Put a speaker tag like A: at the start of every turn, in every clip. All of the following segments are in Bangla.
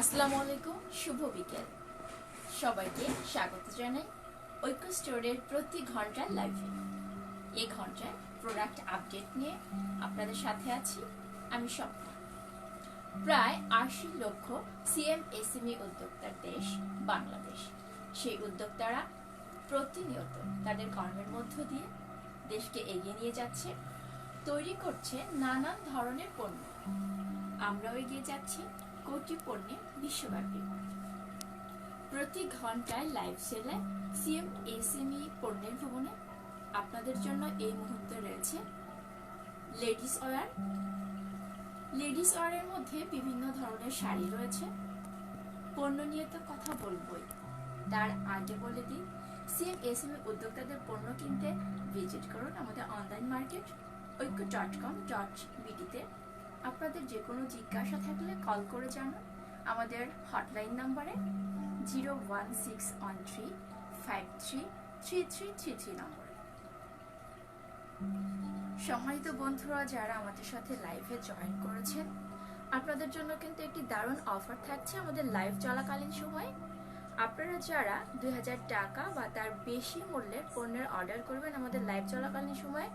A: আসসালামু আলাইকুম শুভ বিকেল। সবাইকে স্বাগত জানাই ঐক্য স্টোরের প্রতি ঘণ্টার লাইভে। এই ঘন্টায় প্রোডাক্ট আপডেট নিয়ে আপনাদের সাথে আছি আমি স্বপ্না। প্রায় আশি লক্ষ সিএমএসএমই উদ্যোক্তার দেশ বাংলাদেশ। সেই উদ্যোক্তারা প্রতিনিয়ত তাদের কর্মের মধ্য দিয়ে দেশকে এগিয়ে নিয়ে যাচ্ছে, তৈরি করছে নানান ধরনের পণ্য। আমরাও এগিয়ে যাচ্ছি কোটি পণ্যে বিশ্বব্যাপী। প্রতি ঘন্টায় লাইভ সেলে সিএম এসএমই পণ্যের ভবনে আপনাদের জন্য এই মুহূর্তে রয়েছে লেডিস ওয়ার লেডিস ওয়ারের মধ্যে বিভিন্ন ধরনের শাড়ি রয়েছে। পণ্য নিয়ে তো কথা বলবোই। তার আগে বলে দিই সিএম এসএমই উদ্যোক্তাদের পণ্য কিনতে ভিজিট করুন আমাদের online market Oikko dot com dot বিডিতে আপনাদের যে কোনো জিজ্ঞাসা থাকলে কল করে জানান। আমাদের হটলাইন নাম্বারে zero one six one three five three three three three three নম্বরে। সম্মানিত বন্ধুরা, যারা আমাদের সাথে লাইভে জয়েন করেছেন, আপনাদের জন্য কিন্তু একটি দারুণ অফার থাকছে আমাদের লাইভ চলাকালীন সময়। আপনারা যারা দুই টাকা বা তার বেশি মূল্যের পণ্যের অর্ডার করবেন আমাদের লাইভ চলাকালীন সময়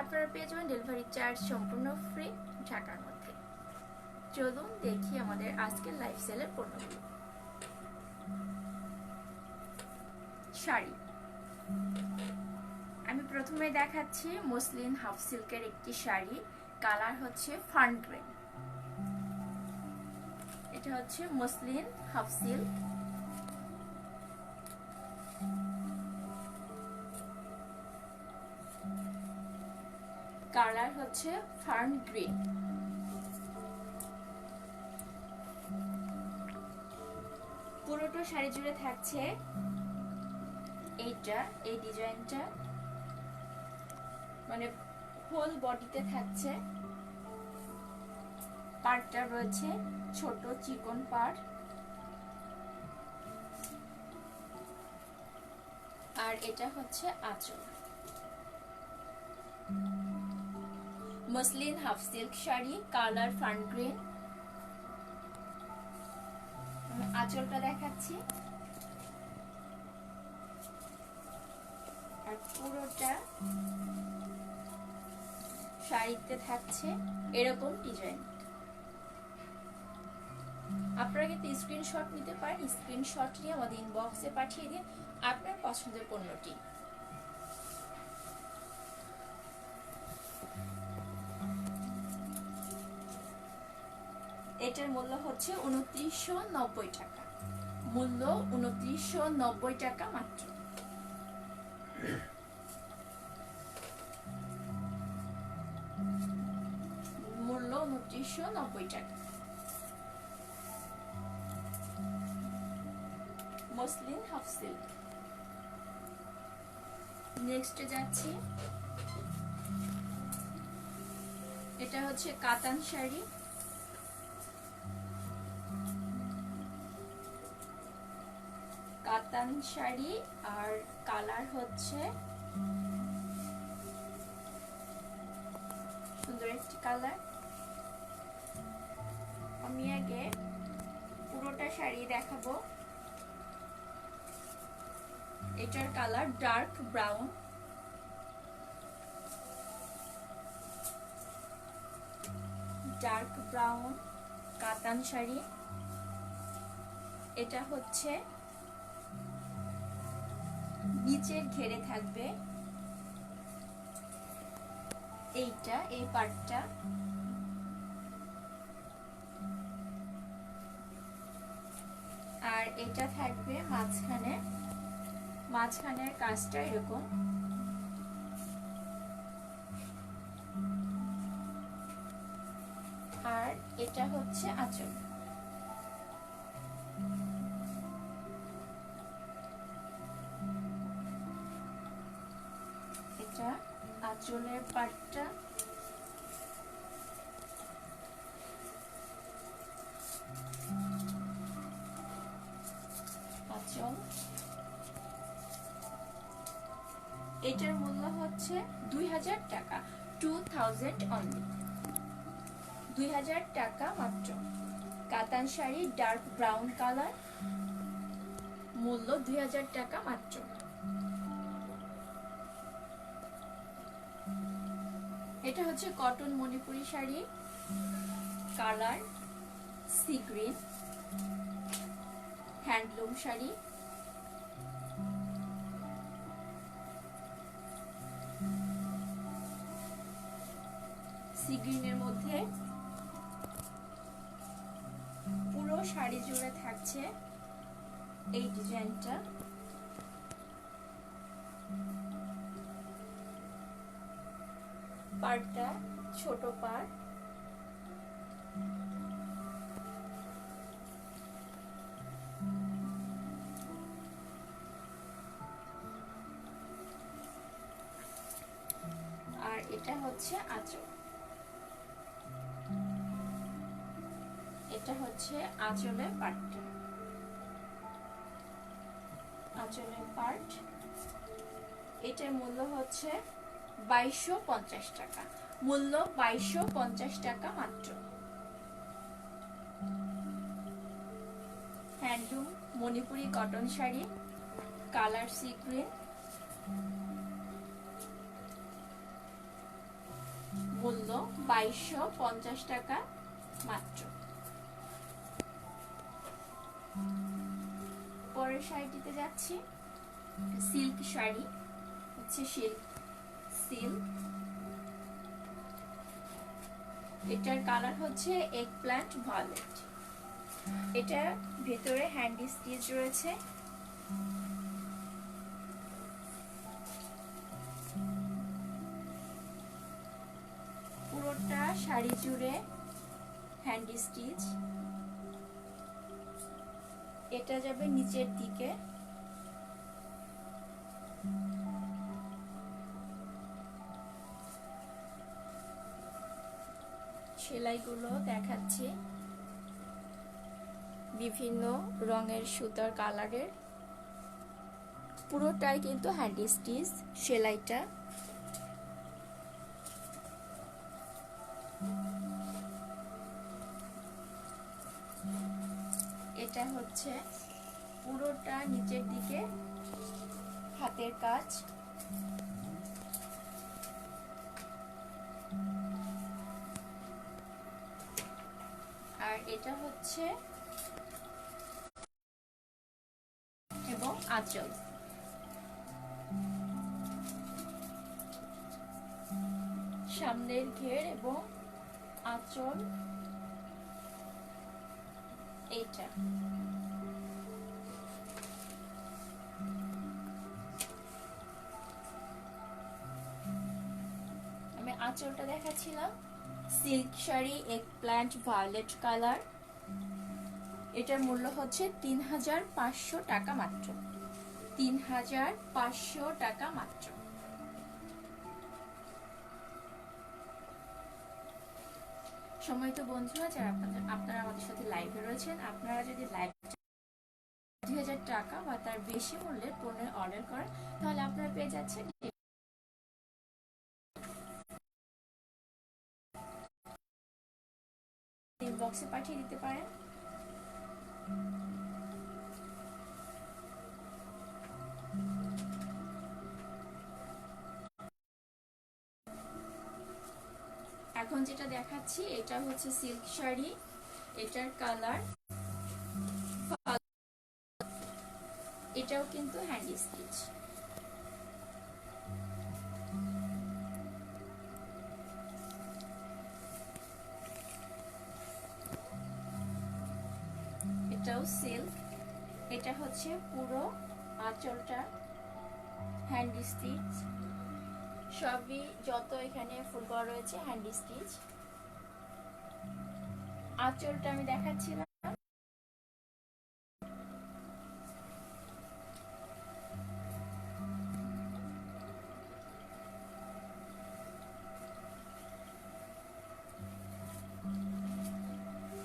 A: আপনারা পেয়ে যাবেন ডেলিভারি চার্জ সম্পূর্ণ ফ্রি ঢাকার মধ্যে। চলুন দেখি আমাদের আজকের লাইফ সেলের পণ্যগুলো। শাড়ি। আমি প্রথমে দেখাচ্ছি মুসলিন হাফ সিল্কের একটি শাড়ি। কালার হচ্ছে ফান গ্রেন এটা হচ্ছে মুসলিন হাফ সিল্ক কালার হচ্ছে ফার্ন গ্রিন। পুরোটা শাড়ি জুড়ে থাকছে এইটা, এই ডিজাইনটা। মানে হোল বডিতে থাকছে। পার্টটা রয়েছে ছোট চিকন পার্ট আর এটা হচ্ছে আঁচল। Muslin half silk sari, colour fern green. আঁচলটা দেখাচ্ছি। আর পুরোটা শাড়িতে থাকছে এরকম ডিজাইন। আপনারা কিন্তু স্ক্রিনশট নিতে পারেন। স্ক্রিনশট নিয়ে আমাদের ইনবক্সে পাঠিয়ে দিন আপনার পছন্দের পণ্যটি। হচ্ছে উনত্রিশশো নব্বই টাকা। মূল্য উনত্রিশশো নব্বই টাকা মাত্র। মূল্য উনত্রিশশো নব্বই টাকা। Muslin half silk. নেক্সটে যাচ্ছি। এটা হচ্ছে কাতান শাড়ি। শাড়ি আর কালার হচ্ছে সুন্দর একটি কালার। আমি আগে পুরোটা শাড়ি দেখাবো। এটার colour dark brown. Dark brown কাতান শাড়ি। এটা হচ্ছে নিচের ঘেরে থাকবে। এইটা, এই পার্টটা। আর এটা থাকবে মাঝখানে। মাঝখানের কাজটা এরকম। আর এটা হচ্ছে আঁচল। আঁচলের পাটটা এটার মূল্য হচ্ছে দুই হাজার টাকা, টু থাউজেন্ড অনলি। দুই হাজার টাকা মাত্র। কাতান শাড়ি ডার্ক ব্রাউন কালার। মূল্য দুই হাজার টাকা মাত্র। এটা হচ্ছে cotton Manipuri sari. Colour sea green. Handloom sari. Sea গ্রিনের মধ্যে পুরো শাড়ি জুড়ে থাকছে এই ডিজাইনটা। পাড়টা, ছোট পাড়। আর এটা হচ্ছে আঁচল। এটা হচ্ছে আঁচলের পার্টটা আঁচলের পার্ট এটার মূল্য হচ্ছে বাইশশো পঞ্চাশ টাকা। মূল্য বাইশশো পঞ্চাশ টাকা মাত্র। Handloom, Manipuri cotton sari, colour sea green. মূল্য বাইশশো পঞ্চাশ টাকা মাত্র। পরের শাড়িটিতে যাচ্ছি। সিল্ক শাড়ি, হচ্ছে সিল্ক। সিল্ক এটার কালার হচ্ছে এক প্ল্যান্ট ভায়োলেট এটা ভেতরে হ্যান্ডি স্টিচ রয়েছে। পুরোটা শাড়ি জুড়ে হ্যান্ডি স্টিচ এটা যাবে নিচের দিকে। সেলাইগুলো দেখাচ্ছি। বিভিন্ন রঙের সুতার কালারের। পুরোটাই কিন্তু হ্যান্ডি স্টিচ সেলাইটা। এটা হচ্ছে পুরোটা নিচের দিকে হাতের কাজ। এটা হচ্ছে এবং আঁচল। সামনের ঘের এবং আঁচল এইটা। আমি আঁচলটা দেখাচ্ছিলাম। সিল্ক শাড়ি এক প্ল্যান্ট ভায়োলেট কালার এটার মূল্য হচ্ছে তিন হাজার পাঁচশো টাকা মাত্র। তিন হাজার পাঁচশো টাকা মাত্র। সময় তো বন্ধুরা যারা আপনাদের, আপনারা আমাদের সাথে লাইভে রয়েছেন। আপনারা যদি লাইভ দুই হাজার টাকা বা তার বেশি মূল্যের পণ্য অর্ডার করেন, তাহলে আপনারা পেয়ে যাচ্ছেন বক্সে পাঠিয়ে দিতে পারেন। এখন যেটা দেখাচ্ছি, এটা হচ্ছে সিল্ক শাড়ি। এটার কালার এটাও কিন্তু হ্যান্ডি স্টিচ। হচ্ছে পুরো আঁচলটা হ্যান্ডি স্টিচ সবই যত এখানে ফুল করা রয়েছে হ্যান্ডি স্টিচ আঁচলটা আমি দেখাচ্ছিলাম।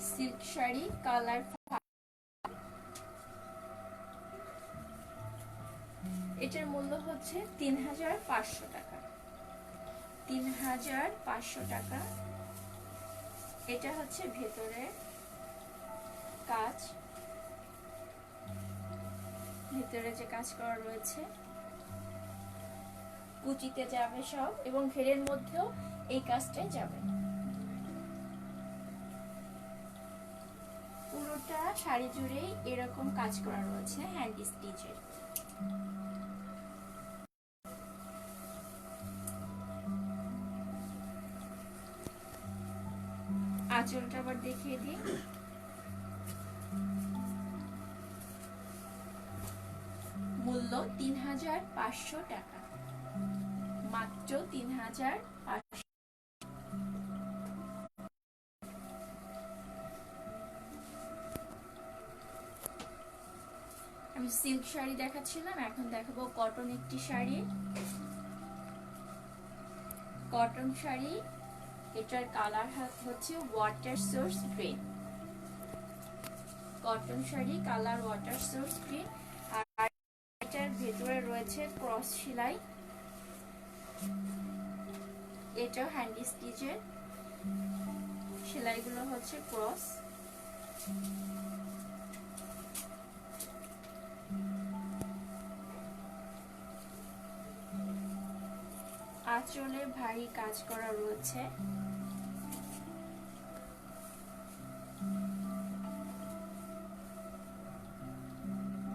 A: সিল্ক শাড়ি কালার হচ্ছে তিন হাজার পাঁচশো টাকা। তিন হাজার পাঁচশো টাকা। এটা হচ্ছে ভেতরে কাজ। ভেতরে যে কাজ করা রয়েছে। কুচিতে যাবে সব এবং ঘেরের মধ্যেও এই কাজটাই যাবে। পুরোটা শাড়ি জুড়েই এরকম কাজ করা রয়েছে, হ্যান্ড স্টিচের। আঁচলটা আবার দেখিয়ে দিই। মূল্য তিন হাজার পাঁচশো টাকা। মাত্র তিন হাজার পাঁচশো। আমি সিল্ক শাড়ি দেখাচ্ছিলাম, এখন দেখাবো কটন একটি শাড়ি। কটন শাড়ি এটার কালার হচ্ছে water source green cotton sari colour water source green আর এটার ভেতরে রয়েছে ক্রস সেলাই। এটাও হ্যান্ডি স্টিচের সেলাইগুলো হচ্ছে ক্রস আঁচলে ভারী কাজ করা রয়েছে।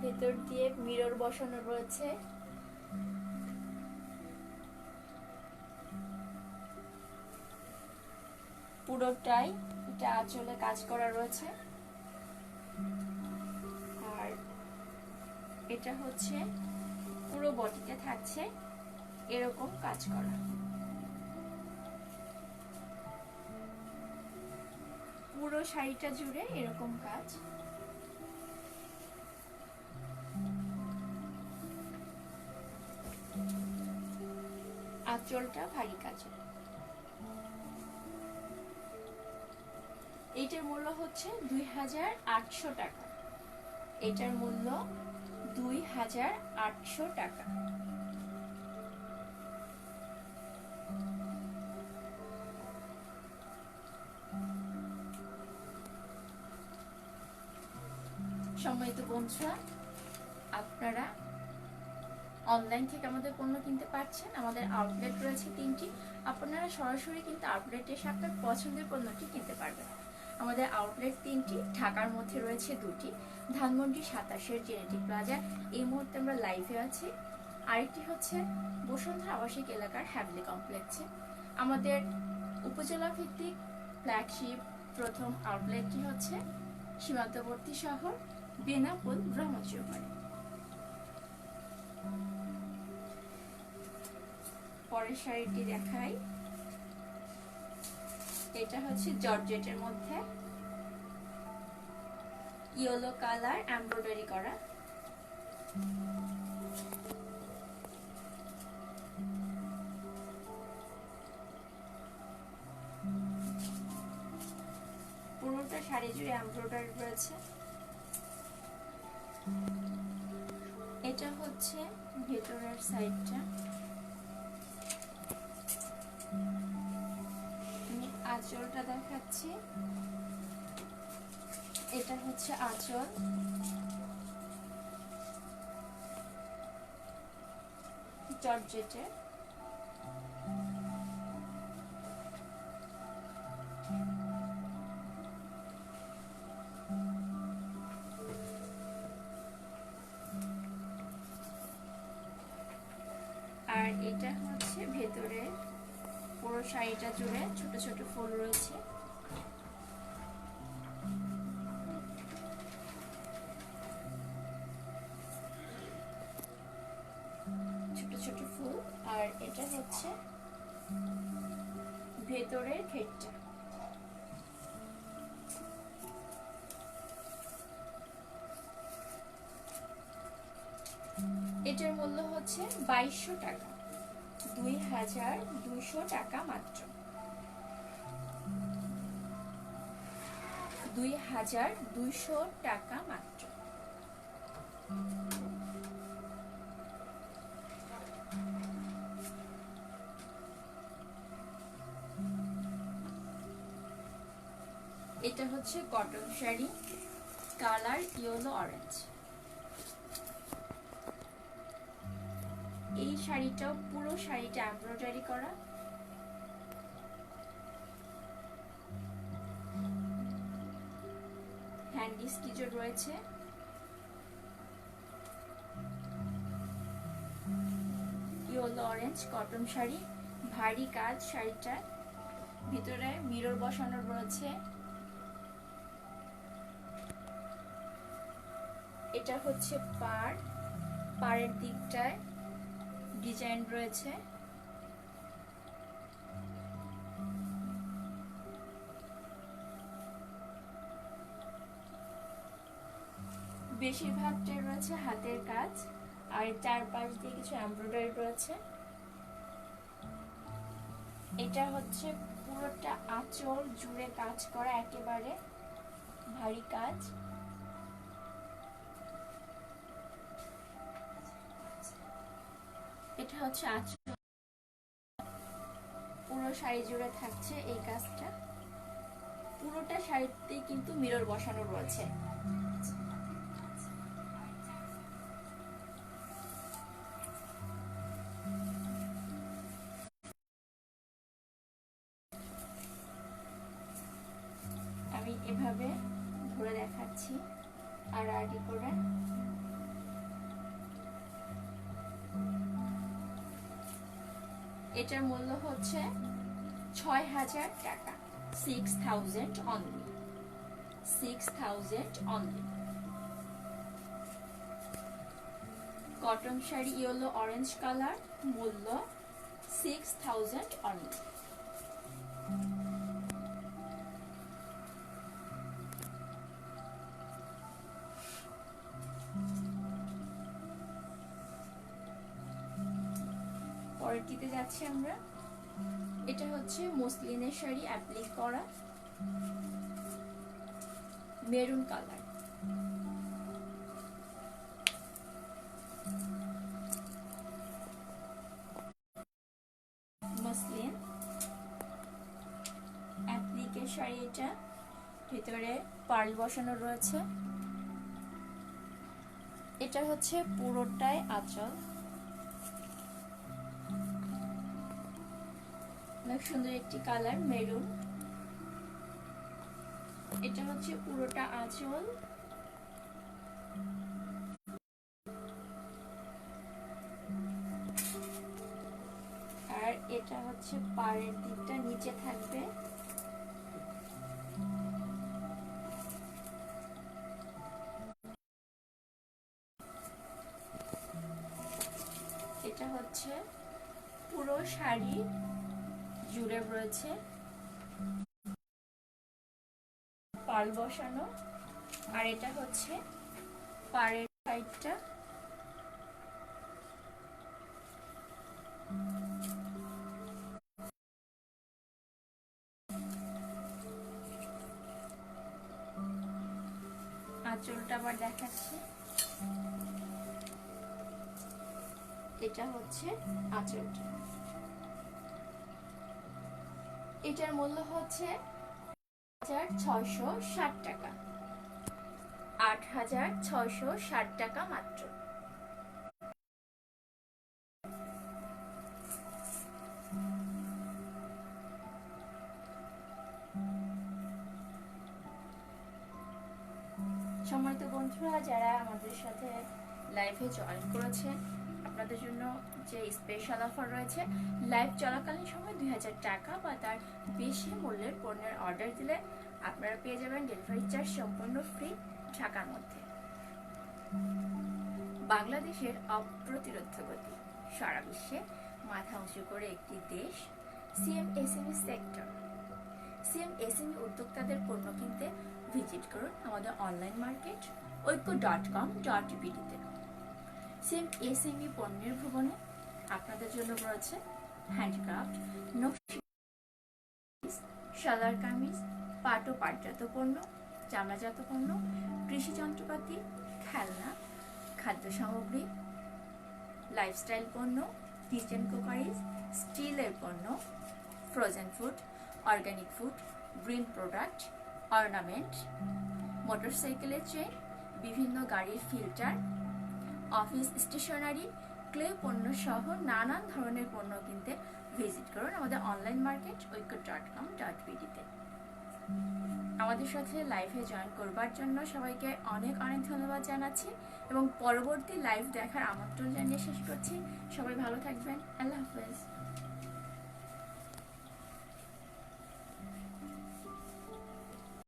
A: ভেতর দিয়ে মিরর বসানো রয়েছে। পুরোটাই এটা আঁচলে কাজ করা রয়েছে। আর এটা হচ্ছে পুরো বডিতে থাকছে। এরকম কাজ করা। পুরো শাড়িটা জুড়ে এরকম কাজ। আঁচলটা ভারী কাজের। এটার মূল্য হচ্ছে দুই হাজার আটশো টাকা। এটার মূল্য দুই হাজার আটশো টাকা। বন্ধুরা, আপনারা অনলাইন থেকে আমাদের পণ্য কিনতে পারছেন। আমাদের আউটলেট রয়েছে তিনটি। আপনারা সরাসরি কিন্তু আউটলেটে এসে আপনার পছন্দের পণ্যটি কিনতে পারবেন। আমাদের আউটলেট তিনটি, ঢাকার মধ্যে রয়েছে দুটি। ধানমন্ডি সাতাশের জেনেটিক প্লাজা এই মুহূর্তে আমরা লাইভে আছি। আরেকটি হচ্ছে বসুন্ধরা আবাসিক এলাকার হ্যাভলি কমপ্লেক্সে আমাদের উপজেলা ভিত্তিক ফ্ল্যাগশিপ প্রথম আউটলেটটি হচ্ছে সীমান্তবর্তী শহর। বেনাপোল ব্রহ্মচর্য পরের শাড়িটি দেখাই। এটা হচ্ছে জর্জেটের মধ্যে। ইয়েলো কালার এমব্রয়ডারি করা। পুরোটা শাড়ি জুড়ে এমব্রয়ডারি রয়েছে। এটা হচ্ছে ভেতরের সাইডটা। আমি আঁচলটা দেখাচ্ছি। এটা হচ্ছে আঁচল। জর্জেটের। আর এটা হচ্ছে ভেতরে পুরো শাড়িটা জুড়ে ছোট ছোট ফুল রয়েছে। বাইশশো টাকা। দুই হাজার দুইশো টাকা মাত্র। দুই হাজার দুইশো টাকা মাত্র। এটা হচ্ছে cotton sari, colour yellow orange. এই শাড়িটাও, পুরো শাড়িটা এমব্রয়ডারি করা। হ্যান্ডি স্টিচও রয়েছে। ইয়েলো, অরেঞ্জ, কটন শাড়ি, ভারী কাজ শাড়িটার ভিতরে মিরর বসানো রয়েছে। এটা হচ্ছে পাড়। পাড়ের দিকটায় ডিজাইন রয়েছে। বেশিরভাগটাই রয়েছে হাতের কাজ, আর চারপাশ দিয়ে কিছু এমব্রয়ডারি রয়েছে। এটা হচ্ছে পুরোটা আঁচল জুড়ে কাজ করা, একেবারে ভারী কাজ। এটা হচ্ছে আঁচল পুরো শাড়ি জুড়ে থাকছে এই কাজটা। পুরোটা শাড়িতে কিন্তু মিরর বসানো রয়েছে। এটার মূল্য হচ্ছে ছয় হাজার টাকা। Six thousand only six thousand only cotton sari yellow orange colour মূল্য সিক্স থাউজেন্ড অনলি যাচ্ছি আমরা। এটা হচ্ছে মসলিনের শাড়ি, অ্যাপ্লিক করা। Maroon colour. মসলিন। অ্যাপ্লিকের শাড়ি এটা। ভিতরে পার্ল বসানো রয়েছে। এটা হচ্ছে পুরোটাই আঁচল। সুন্দর একটি কালার, মেরুন। এটা হচ্ছে পুরোটা আঁচল। আর এটা হচ্ছে পাড়ের দিকটা, নিচে থাকবে। এটা হচ্ছে পুরো শাড়ি। জুড়ে রয়েছে। পাল বসানো। আর এটা হচ্ছে পাড়ের সাইডটা আঁচলটা আবার দেখাচ্ছি। এটা হচ্ছে আঁচলটা। এটার মূল্য হচ্ছে ষাট টাকা। আট হাজার ছয়শো ষাট টাকা মাত্র। সম্মানিত বন্ধুরা, যারা আমাদের সাথে লাইভে জয়েন করেছেন, আপনাদের জন্য যে স্পেশাল অফার রয়েছে লাইভ চলাকালীন সময় দুই হাজার টাকা বা তার বেশি মূল্যের পণ্যের অর্ডার দিলে আপনারা পেয়ে যাবেন ডেলিভারি চার্জ সম্পূর্ণ ফ্রি ঢাকার মধ্যে। বাংলাদেশের অপ্রতিরোধ গতি, সারা বিশ্বে মাথা উঁচু করে একটি দেশ সিএমএসএমই সেক্টর সিএমএসএমই উদ্যোক্তাদের পণ্য কিনতে ভিজিট করুন আমাদের online market Oikko dot com dot বিডিতে same SME পণ্যের ভুবনে আপনাদের জন্য রয়েছে হ্যান্ডক্রাফট নকশি সালার কামিজ, পাট ও পাটজাত পণ্য চামড়াজাত পণ্য, কৃষি যন্ত্রপাতি, খেলনা, খাদ্য সামগ্রী লাইফস্টাইল পণ্য কিচেন কুকারিজ স্টিলের পণ্য frozen food organic food green product ornament মোটরসাইকেলের চেন বিভিন্ন গাড়ির ফিল্টার অফিস স্টেশনারি ক্লে পণ্য সহ নানান ধরনের পণ্য কিনতে ভিজিট করুন আমাদের online market Oikko dot com dot বিডিতে আমাদের সাথে লাইভে জয়েন করবার জন্য সবাইকে অনেক অনেক ধন্যবাদ জানাচ্ছি এবং পরবর্তী লাইভ দেখার আমন্ত্রণ জানিয়ে শেষ করছি। সবাই ভালো থাকবেন। আল্লাহ হাফেজ।